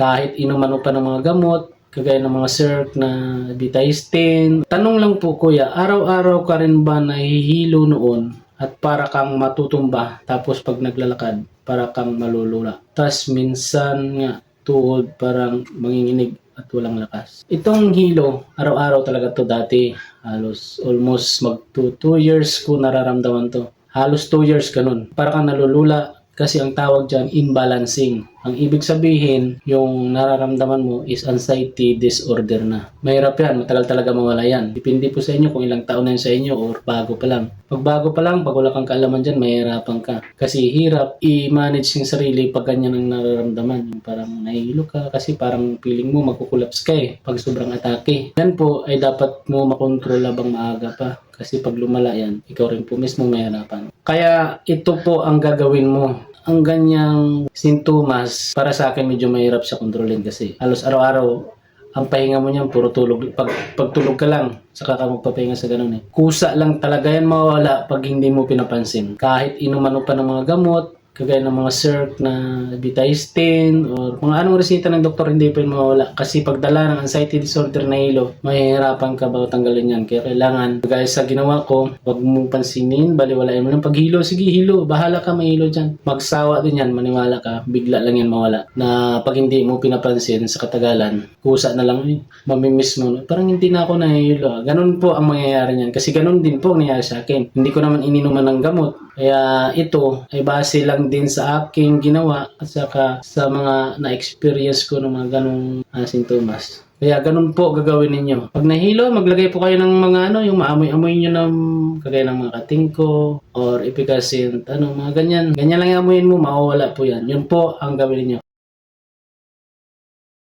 Kahit inuman pa ng mga gamot, kagaya ng mga syrup na Vitaistin. Tanong lang po kuya, araw-araw ka rin ba nahihilo noon at para kang matutumba tapos pag naglalakad, para kang malulula. Tapos minsan nga tuhod parang manginginig at walang lakas. Itong hilo, araw-araw talaga to dati. Halos almost mag 2 years ko nararamdaman to. Halos 2 years ganun. Para kang nalulula kasi ang tawag dyan, imbalancing. Ang ibig sabihin, yung nararamdaman mo is anxiety disorder na. Mahirap yan, matagal talaga mawala yan. Depende po sa inyo kung ilang taon na yun sa inyo or bago pa lang. Pag bago pa lang, pag wala kang kaalaman dyan, mahirapan ka. Kasi hirap i-manage yung sarili pag ganyan ang nararamdaman. Yung parang nahihilo ka kasi parang feeling mo magkukulaps ka eh pag sobrang atake. Yan po ay dapat mo makontrol habang maaga pa. Kasi pag lumala yan, ikaw rin po mismo mahirapan. Kaya ito po ang gagawin mo ang ganyang sintomas para sa akin medyo mahirap sa kontrolin kasi halos araw-araw ang pahinga mo niyan puro tulog pag pagtulog ka lang saka ka magpapahinga sa ganun eh. Kusa lang talaga yan mawawala pag hindi mo pinapansin. Kahit inuman pa ng mga gamot kagaya ng mga syrup na Vitaistin or mga anong resita ng doktor hindi pa yun mawawala. Kasi pagdala ng anxiety disorder na hilo mahihirapan ka bago tanggalin yan. Kaya kailangan gaya sa ginawa ko wag mong pansinin baliwalain mo ng paghilo sige hilo. Bahala ka mahilo dyan. Magsawa din yan maniwala ka. Bigla lang yan mawala. Na pag hindi mo pinapansin sa katagalan kusa na lang eh, mamimiss mo. Parang hindi na ako nahihilo. Ganun po ang mangyayari niyan. Kasi ganun din po ang nangyayari sa akin. Hindi ko naman ininuman ng gamot kaya ito ay base lang din sa aking ginawa at saka sa mga na-experience ko ng mga ganong ah, sintomas. Kaya ganun po gagawin ninyo. Pag nahilo, maglagay po kayo ng mga ano, yung maamoy-amoy nyo ng kagaya ng mga katingko or ipikasin, ano, mga ganyan. Ganyan lang yung amoyin mo, mawawala po yan. Yun po ang gawin ninyo.